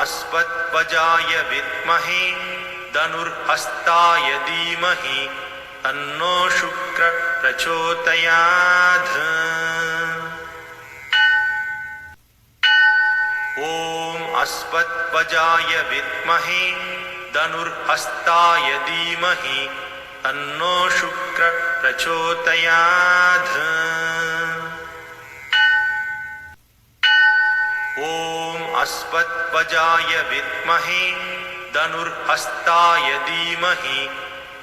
अस्मत्पजाय विद्महे धनुर्हस्ताय धीमहि तन्नो शुक्र प्रचोदयात्। ॐ अस्मत्पजाय विद्महे धनुर्हस्ताय धीमहि तन्नो शुक्र प्रचोदयात्। ॐ अस्मत्पजाय विद्महे धनुर्हस्ताय धीमहि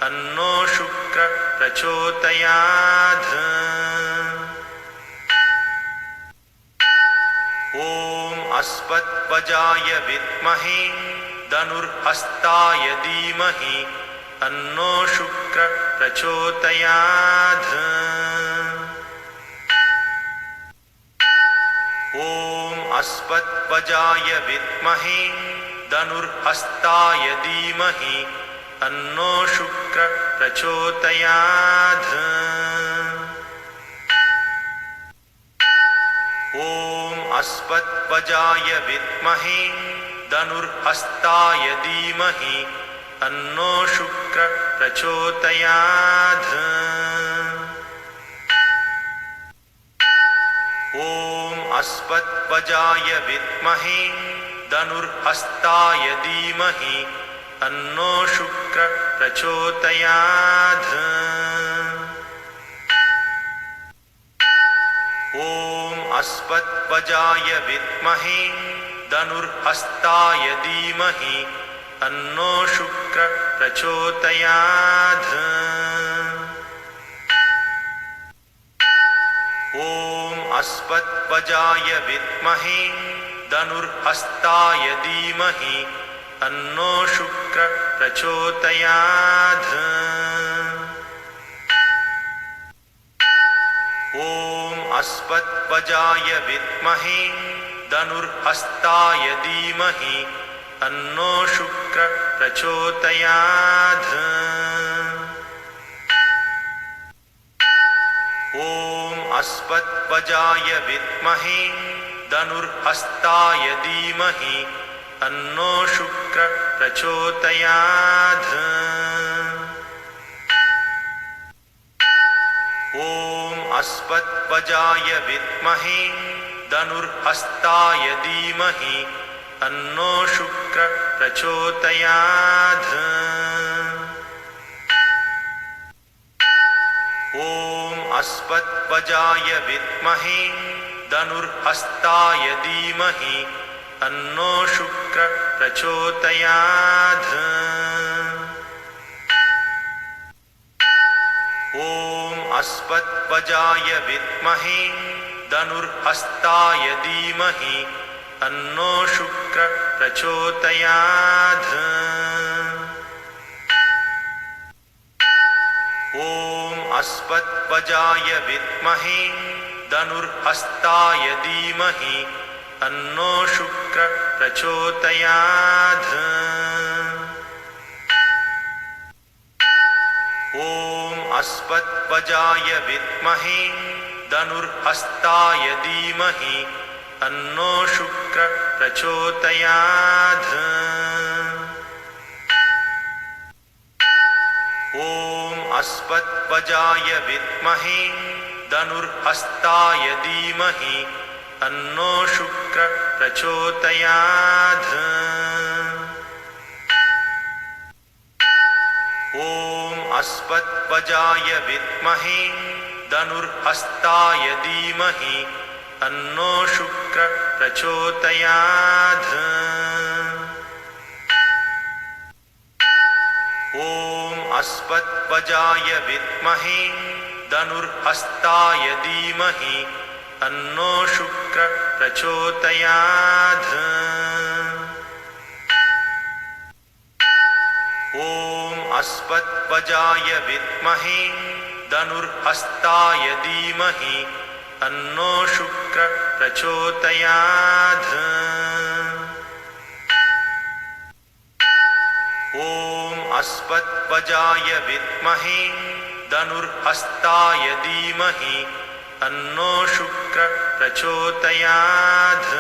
तन्नो शुक्र प्रचोदयात्। ॐ अस्मत्पजाय विद्महे धनुर्हस्ताय धीमहि तन्नो शुक्र प्रचोदयात् अस्मत्पजाय विद्महे धनुर्हस्ताय धीमहि तन्नो शुक्र प्रचोदयात्। ॐ अस्मत्पजाय विद्महे धनुर्हस्ताय धीमहि तन्नो शुक्र प्रचोदयात् अस्मत्पजाय विद्महे धनुर्हस्ताय धीमहि तन्नो शुक्र प्रचोदयात्। ॐ अस्मत्पजाय विद्महे धनुर्हस्ताय धीमहि तन्नो शुक्र प्रचोदयात् अस्मत्पजाय विद्महे धनुर्हस्ताय धीमहि तन्नो शुक्र प्रचोदयात्। ॐ अस्मत्पजाय विद्महे धनुर्हस्ताय धीमहि तन्नो शुक्र प्रचोदयात् अस्मत्पजाय विद्महे धनुर्हस्ताय धीमहि तन्नो शुक्र प्रचोदयात्। ॐ अस्मत्पजाय विद्महे धनुर्हस्ताय धीमहि तन्नो शुक्र प्रचोदयात् अस्मत्पजाय विद्महे धनुर्हस्ताय धीमहि तन्नो शुक्र प्रचोदयात्। ॐ अस्मत्पजाय विद्महे धनुर्हस्ताय धीमहि तन्नो शुक्र प्रचोदयात् अस्मत्पजाय विद्महे धनुर्हस्ताय धीमहि तन्नो शुक्र प्रचोदयात्। ॐ अस्मत्पजाय विद्महे धनुर्हस्ताय धीमहि तन्नो शुक्र प्रचोदयात्। ॐ अस्मत्पजाय विद्महे धनुर्हस्ताय धीमहि तन्नो शुक्र प्रचोदयात्। ॐ अस्मत्पजाय विद्महे धनुर्हस्ताय धीमहि तन्नो शुक्र प्रचोदयात् अस्मत्पजाय विद्महे धनुर्हस्ताय धीमहि तन्नो शुक्र प्रचोदयात्। ॐ अस्मत्पजाय विद्महे धनुर्हस्ताय धीमहि तन्नो शुक्र प्रचोदयात् अस्मत्पजाय विद्महे धनुर्हस्ताय धीमहि तन्नो शुक्र प्रचोदयात्।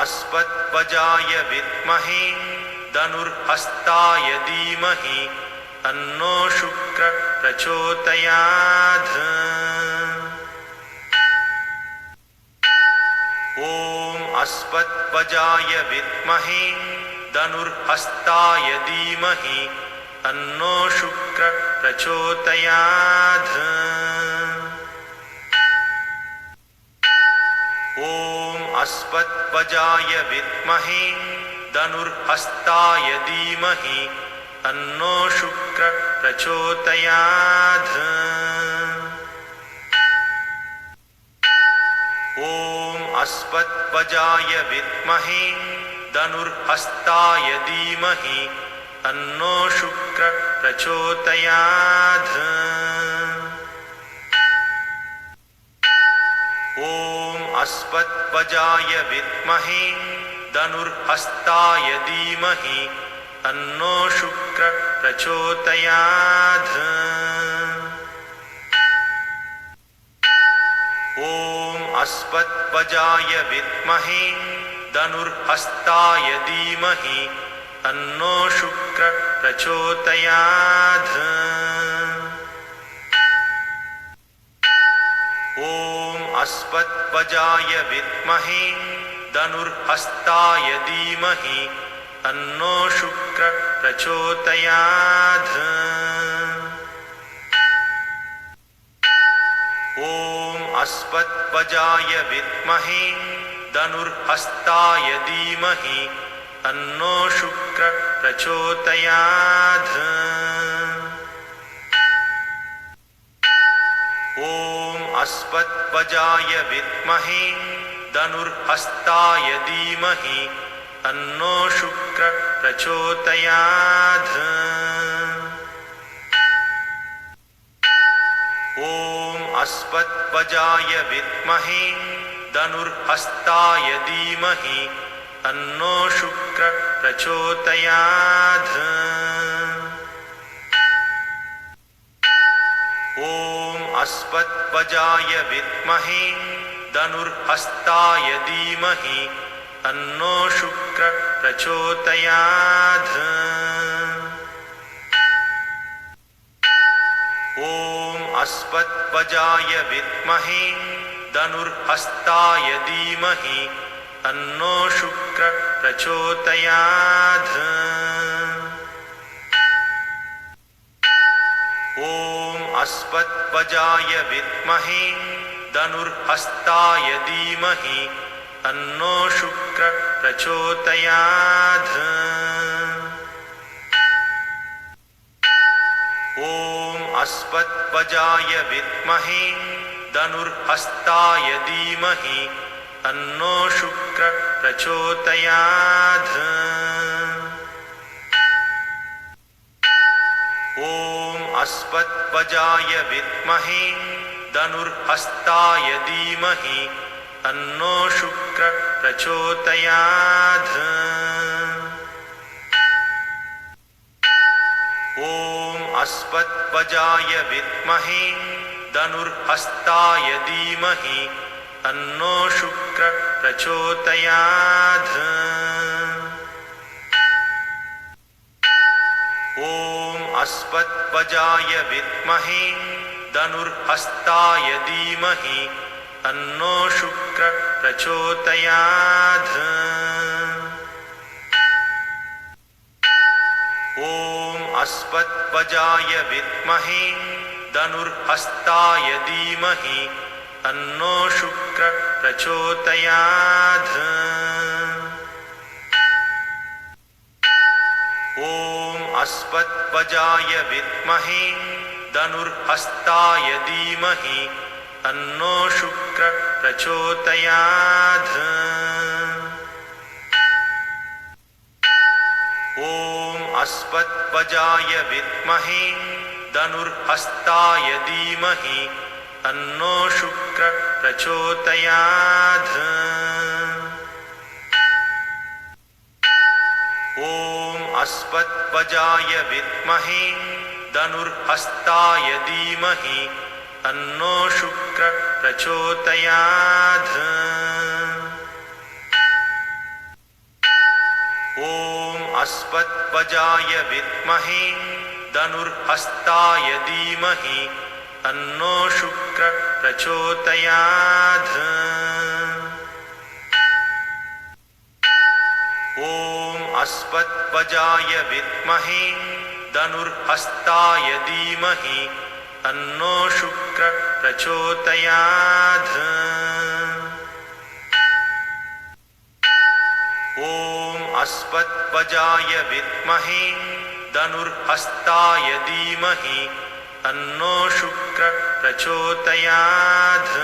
अस्मत्पजाय विद्महे धनुर्हस्ताय धीमहि तन्नो शुक्र प्रचोदयात् अस्मत्पजाय विद्महे धनुर्हस्ताय धीमहि तन्नो शुक्र प्रचोदयात्। ॐ अस्मत्पजाय विद्महे धनुर्हस्ताय धीमहि तन्नो शुक्र प्रचोदयात् अस्मत्पजाय विद्महे धनुर्हस्ताय धीमहि तन्नो शुक्र प्रचोदयात्। ॐ अस्मत्पजाय विद्महे धनुर्हस्ताय धीमहि तन्नो शुक्र प्रचोदयात्। ॐ अस्मत्पजाय विद्महे धनुर्हस्ताय धीमहि तन्नो शुक्र प्रचोदयात्। ॐ अस्मत्पजाय विद्महे धनुर्हस्ताय धीमहि तन्नो शुक्र प्रचोदयात् अस्मत्पजाय विद्महे धनुर्हस्ताय धीमहि तन्नो शुक्र प्रचोदयात्। ॐ अस्मत्पजाय विद्महे धनुर्हस्ताय धीमहि तन्नो शुक्र प्रचोदयात् अस्मत्पजाय विद्महे धनुर्हस्ताय धीमहि तन्नो शुक्र प्रचोदयात्। ॐ अस्मत्पजाय विद्महे धनुर्हस्ताय धीमहि तन्नो शुक्र प्रचोदयात् अस्मत्पजाय विद्महे धनुर्हस्ताय धीमहि तन्नो शुक्र प्रचोदयात्। ॐ अस्मत्पजाय विद्महे धनुर्हस्ताय धीमहि तन्नो शुक्र प्रचोदयात् अस्मत्पजाय विद्महे धनुर्हस्ताय धीमहि तन्नो शुक्र प्रचोदयात्। ॐ अस्मत्पजाय विद्महे धनुर्हस्ताय धीमहि तन्नो शुक्र प्रचोदयात् अस्मत्पजाय विद्महे धनुर्हस्ताय धीमहि तन्नो शुक्र प्रचोदयात्। ॐ अस्मत्पजाय विद्महे धनुर्हस्ताय धीमहि तन्नो शुक्र प्रचोदयात् अस्मत्पजाय विद्महे धनुर्हस्ताय धीमहि तन्नो शुक्र प्रचोदयात्। ॐ अस्मत्पजाय विद्महे धनुर्हस्ताय धीमहि तन्नो शुक्र प्रचोदयात् अस्मत्पजाय विद्महे धनुर्हस्ताय धीमहि तन्नो शुक्र प्रचोदयात्। ॐ अस्मत्पजाय विद्महे धनुर्हस्ताय धीमहि तन्नो शुक्र प्रचोदयात् अस्मत्पजाय विद्महे धनुर्हस्ताय धीमहि तन्नो शुक्र प्रचोदयात्। ॐ अस्मत्पजाय विद्महे धनुर्हस्ताय धीमहि तन्नो शुक्र प्रचोदयात् अस्मत्पजाय विद्महे धनुर्हस्ताय धीमहि तन्नो शुक्र प्रचोदयात्।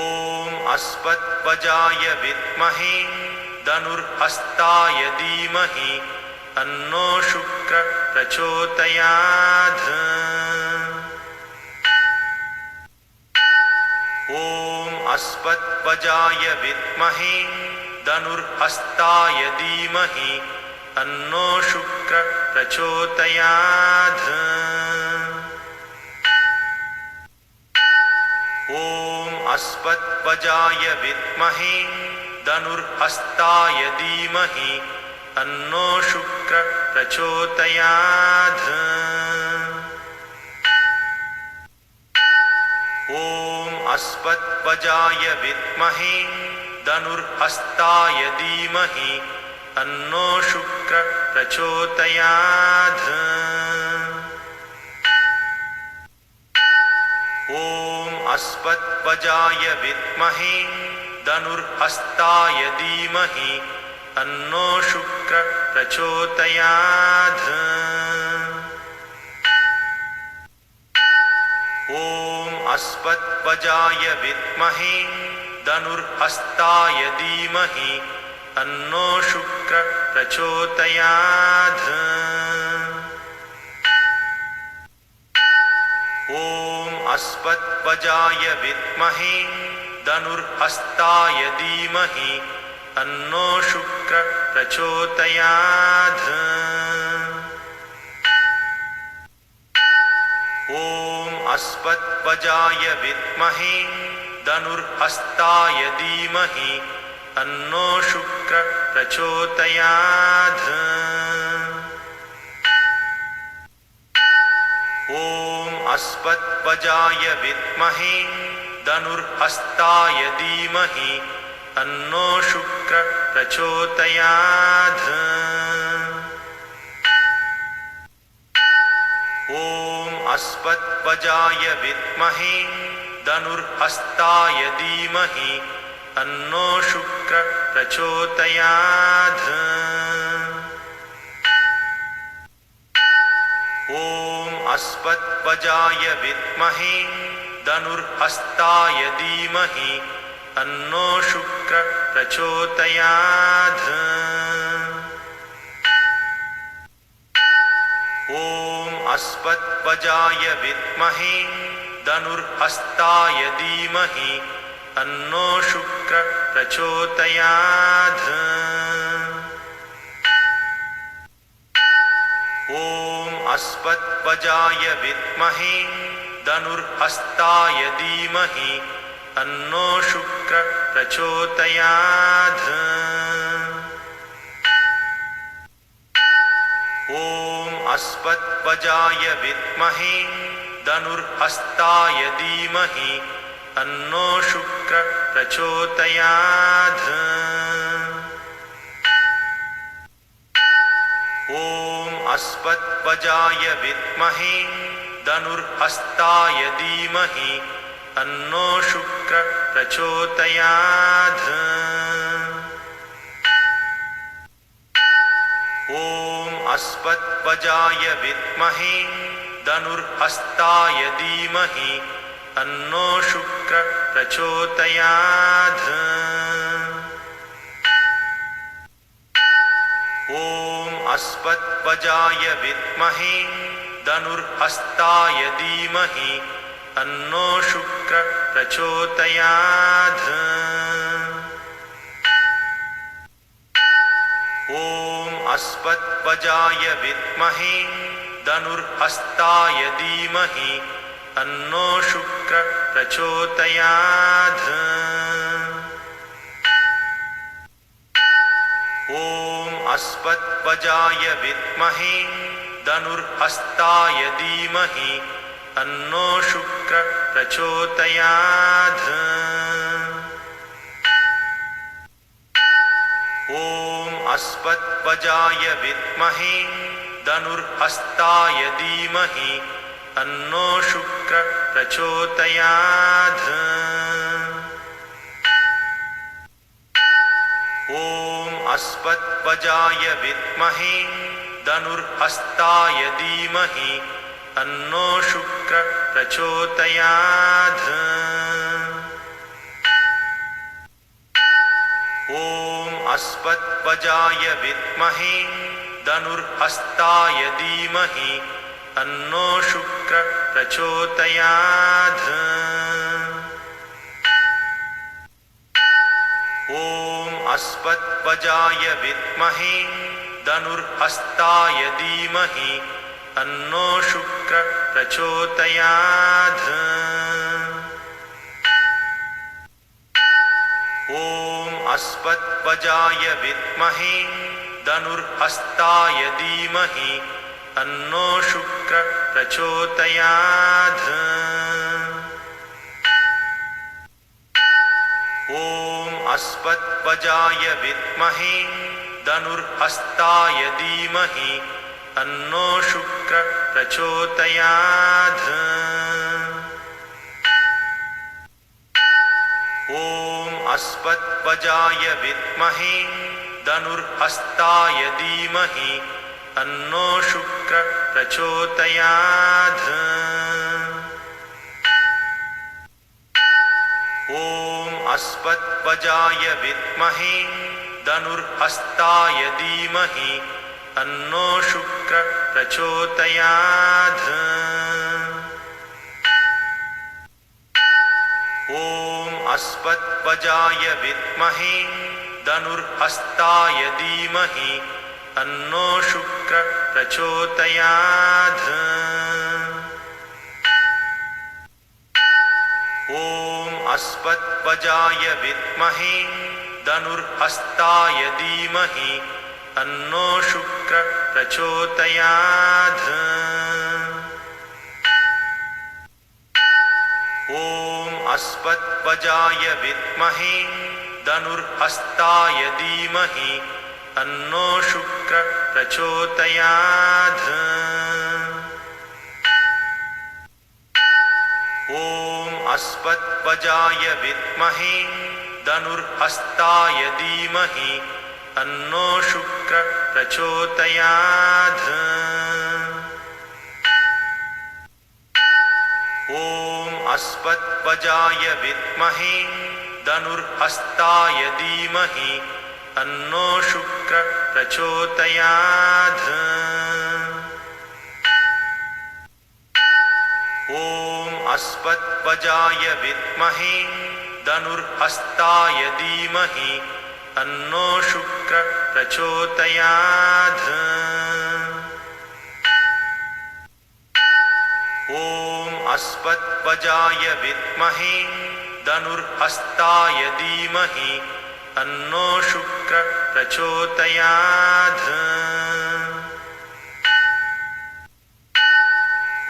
ॐ अस्मत्पजाय विद्महे धनुर्हस्ताय धीमहि तन्नो शुक्र प्रचोदयात् अस्मत्पजाय विद्महे धनुर्हस्ताय धीमहि तन्नो शुक्र प्रचोदयात्। ॐ अस्मत्पजाय विद्महे धनुर्हस्ताय धीमहि तन्नो शुक्र प्रचोदयात् अस्मत्पजाय विद्महे धनुर्हस्ताय धीमहि तन्नो शुक्र प्रचोदयात्। ॐ अस्मत्पजाय विद्महे धनुर्हस्ताय धीमहि तन्नो शुक्र प्रचोदयात्। ॐ अस्मत्पजाय विद्महे धनुर्हस्ताय धीमहि तन्नो शुक्र प्रचोदयात्। ॐ अस्मत्पजाय विद्महे धनुर्हस्ताय धीमहि तन्नो शुक्र प्रचोदयात् अस्मत्पजाय विद्महे धनुर्हस्ताय धीमहि तन्नो शुक्र प्रचोदयात्। ॐ अस्मत्पजाय विद्महे धनुर्हस्ताय धीमहि तन्नो शुक्र प्रचोदयात् अस्मत्पजाय विद्महे धनुर्हस्ताय धीमहि तन्नो शुक्र प्रचोदयात्। ॐ अस्मत्पजाय विद्महे धनुर्हस्ताय धीमहि तन्नो शुक्र प्रचोदयात् अस्मत्पजाय विद्महे धनुर्हस्ताय धीमहि तन्नो शुक्र प्रचोदयात्। ॐ अस्मत्पजाय विद्महे धनुर्हस्ताय धीमहि तन्नो शुक्र प्रचोदयात् अस्मत्पजाय विद्महे धनुर्हस्ताय धीमहि तन्नो शुक्र प्रचोदयात्। ॐ अस्मत्पजाय विद्महे धनुर्हस्ताय धीमहि तन्नो शुक्र प्रचोदयात्। ॐ अस्मत्पजाय विद्महे धनुर्हस्ताय धीमहि तन्नो शुक्र प्रचोदयात्। ॐ अस्मत्पजाय विद्महे धनुर्हस्ताय धीमहि तन्नो शुक्र प्रचोदयात् अस्मत्पजाय विद्महे धनुर्हस्ताय धीमहि तन्नो शुक्र प्रचोदयात्। अस्मत्वजाय विद्महे धनुर्हस्ताय धीमहि तन्नो शुक्र प्रचोदयात् ॐ अस्मत्वजाय विद्महे धनुर्हस्ताय धीमहि तन्नो शुक्र प्रचोदयात्। ॐ अस्मत्वजाय विद्महे धनुर्हस्ताय धीमहि तन्नो शुक्र प्रचोदयात् ॐ अस्मत्वजाय विद्महे धनुर्हस्ताय धीमहि तन्नो शुक्र प्रचोदयात्। ॐ अस्मत्वजाय विद्महे धनुर्हस्ताय धीमहि तन्नो शुक्र प्रचोदयात् ॐ अस्मत्वजाय विद्महे धनुर्हस्ताय धीमहि तन्नो शुक्र प्रचोदयात्। ॐ अस्मत्वजाय विद्महे धनुर्हस्ताय धीमहि तन्नो शुक्र प्रचोदयात् ॐ अस्मत्वजाय विद्महे धनुर्हस्ताय धीमहि तन्नो शुक्र प्रचोदयात्। ॐ अस्मत्वजाय विद्महे धनुर्हस्ताय धीमहि तन्नो शुक्र प्रचोदयात् ॐ अस्मत्वजाय विद्महे धनुर्हस्ताय धीमहि तन्नो शुक्र प्रचोदयात्। ॐ अस्मत्वजाय विद्महे धनुर्हस्ताय धीमहि तन्नो शुक्र प्रचोदयात् ॐ अस्मत्वजाय विद्महे धनुर्हस्ताय धीमहि तन्नो शुक्र प्रचोदयात्। ॐ अस्मत्वजाय विद्महे धनुर्हस्ताय धीमहि तन्नो शुक्र प्रचोदयात् ॐ अस्मत्वजाय विद्महे धनुर्हस्ताय धीमहि तन्नो शुक्र प्रचोदयात्। ॐ अस्मत्वजाय विद्महे धनुर्हस्ताय धीमहि तन्नो शुक्र प्रचोदयात् ॐ अस्मत्वजाय विद्महे धनुर्हस्ताय धीमहि तन्नो शुक्र प्रचोदयात्।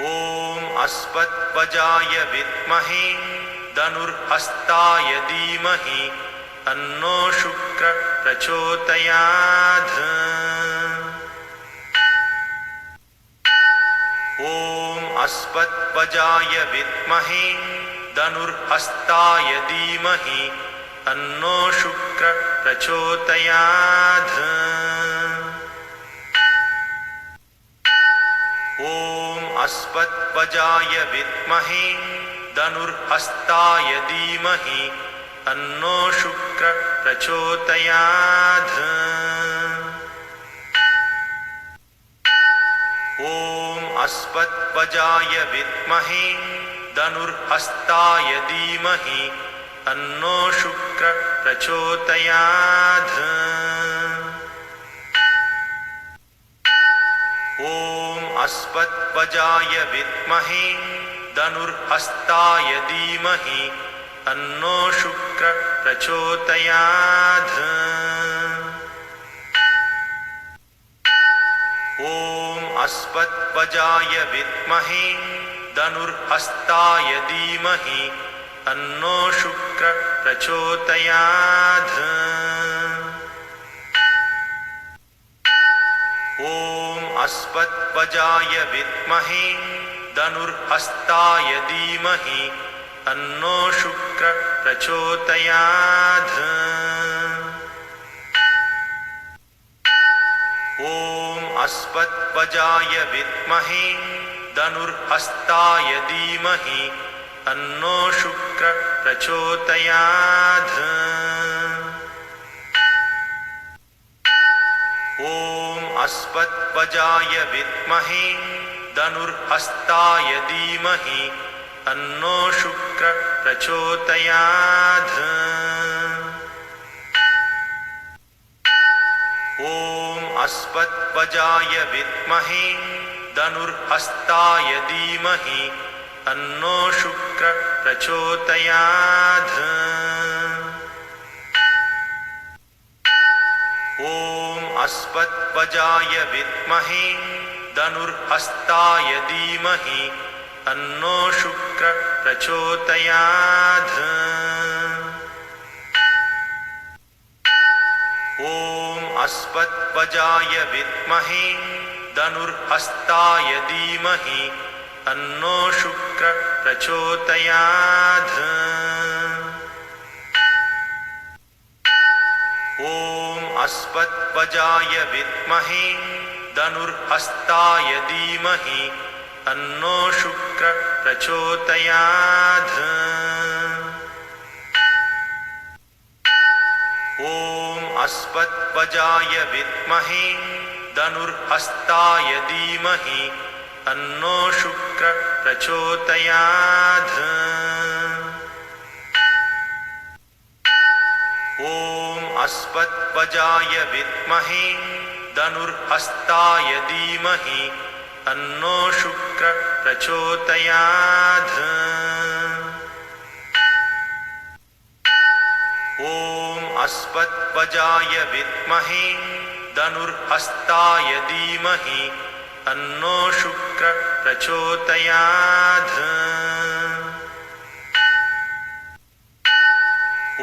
ॐ अस्मत्वजाय विद्महे धनुर्हस्ताय धीमहि तन्नो शुक्र प्रचोदयात् ॐ अस्मत्वजाय विद्महे धनुर्हस्ताय धीमहि तन्नो शुक्र प्रचोदयात्। ॐ अस्मत्वजाय विद्महे धनुर्हस्ताय धीमहि तन्नो शुक्र प्रचोदयात् ॐ अस्मत्वजाय विद्महे धनुर्हस्ताय धीमहि तन्नो शुक्र प्रचोदयात्। ॐ अस्मत्वजाय विद्महे धनुर्हस्ताय धीमहि तन्नो शुक्र प्रचोदयात् अस्मत्पजाय विद्महे धनुर्हस्ताय धीमहि तन्नो शुक्र प्रचोदयात्। ॐ अस्मत्पजाय विद्महे धनुर्हस्ताय धीमहि तन्नो शुक्र प्रचोदयात् अस्मत्पजाय विद्महे धनुर्हस्ताय धीमहि तन्नो शुक्र प्रचोदयात्। ॐ अस्मत्पजाय विद्महे धनुर्हस्ताय धीमहि तन्नो शुक्र प्रचोदयात् अस्मत्पजाय विद्महे धनुर्हस्ताय धीमहि तन्नो शुक्र प्रचोदयात्। ॐ अस्मत्पजाय विद्महे धनुर्हस्ताय धीमहि तन्नो शुक्र प्रचोदयात् अस्मत्पजाय विद्महे धनुर्हस्ताय धीमहि तन्नो शुक्र प्रचोदयात्। ॐ अस्मत्पजाय विद्महे धनुर्हस्ताय धीमहि तन्नो शुक्र प्रचोदयात् अस्मत्पजाय विद्महे धनुर्हस्ताय धीमहि तन्नो शुक्र प्रचोदयात्। ॐ अस्मत्पजाय विद्महे धनुर्हस्ताय धीमहि तन्नो शुक्र प्रचोदयात्। ॐ अस्मत्पजाय विद्महे धनुर्हस्ताय धीमहि तन्नो शुक्र प्रचोदयात्।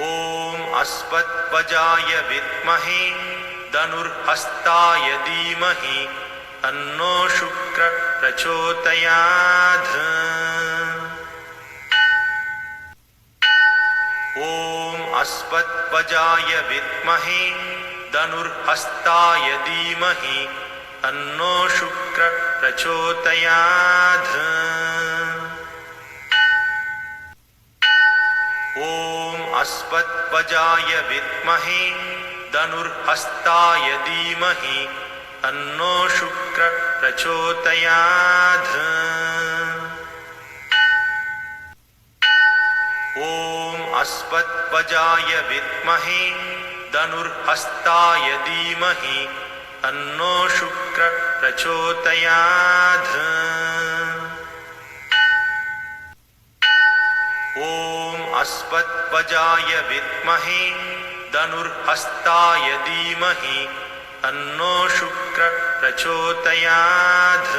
ॐ अस्मत्पजाय विद्महे धनुर्हस्ताय धीमहि तन्नो शुक्र प्रचोदयात् अस्मत्पजाय विद्महे धनुर्हस्ताय धीमहि तन्नो शुक्र प्रचोदयात्। ॐ अस्मत्पजाय विद्महे धनुर्हस्ताय धीमहि तन्नो शुक्र प्रचोदयात् अस्मत्पजाय विद्महे धनुर्हस्ताय धीमहि तन्नो शुक्र प्रचोदयात्। ॐ अस्मत्पजाय विद्महे धनुर्हस्ताय धीमहि तन्नो शुक्र प्रचोदयात्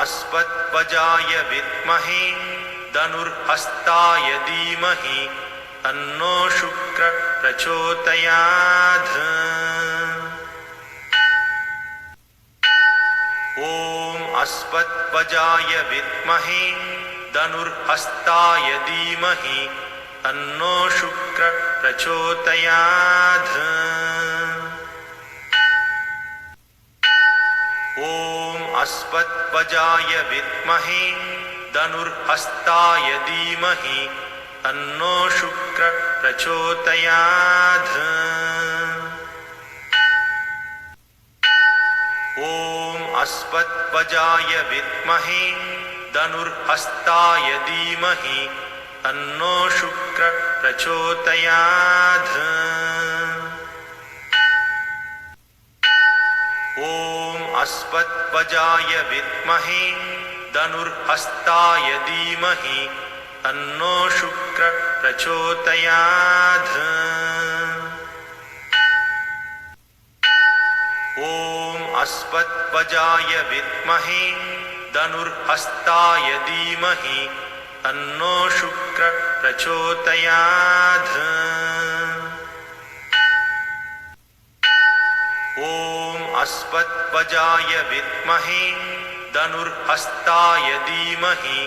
अस्मत्पजाय विद्महे धनुर्हस्ताय धीमहि तन्नो शुक्र प्रचोदयात्। ॐ अस्मत्पजाय विद्महे धनुर्हस्ताय धीमहि तन्नो शुक्र प्रचोदयात् अस्मत्पजाय विद्महे धनुर्हस्ताय धीमहि तन्नो शुक्र प्रचोदयात्। ॐ अस्मत्पजाय विद्महे धनुर्हस्ताय धीमहि तन्नो शुक्र प्रचोदयात् अस्मत्पजाय विद्महे धनुर्हस्ताय धीमहि तन्नो शुक्र प्रचोदयात्। अस्मत्वजाय विद्महे धनुर्हस्ताय धीमहि तन्नो शुक्र प्रचोदयात् ॐ अस्मत्वजाय विद्महे धनुर्हस्ताय धीमहि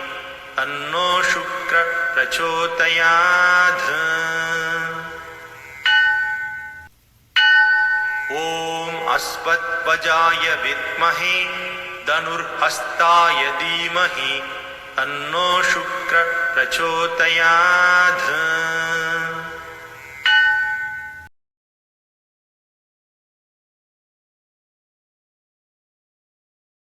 तन्नो शुक्र प्रचोदयात्। ॐ अस्मत्वजाय विद्महे धनुर्हस्ताय धीमहि तन्नो शुक्र प्रचोदयात्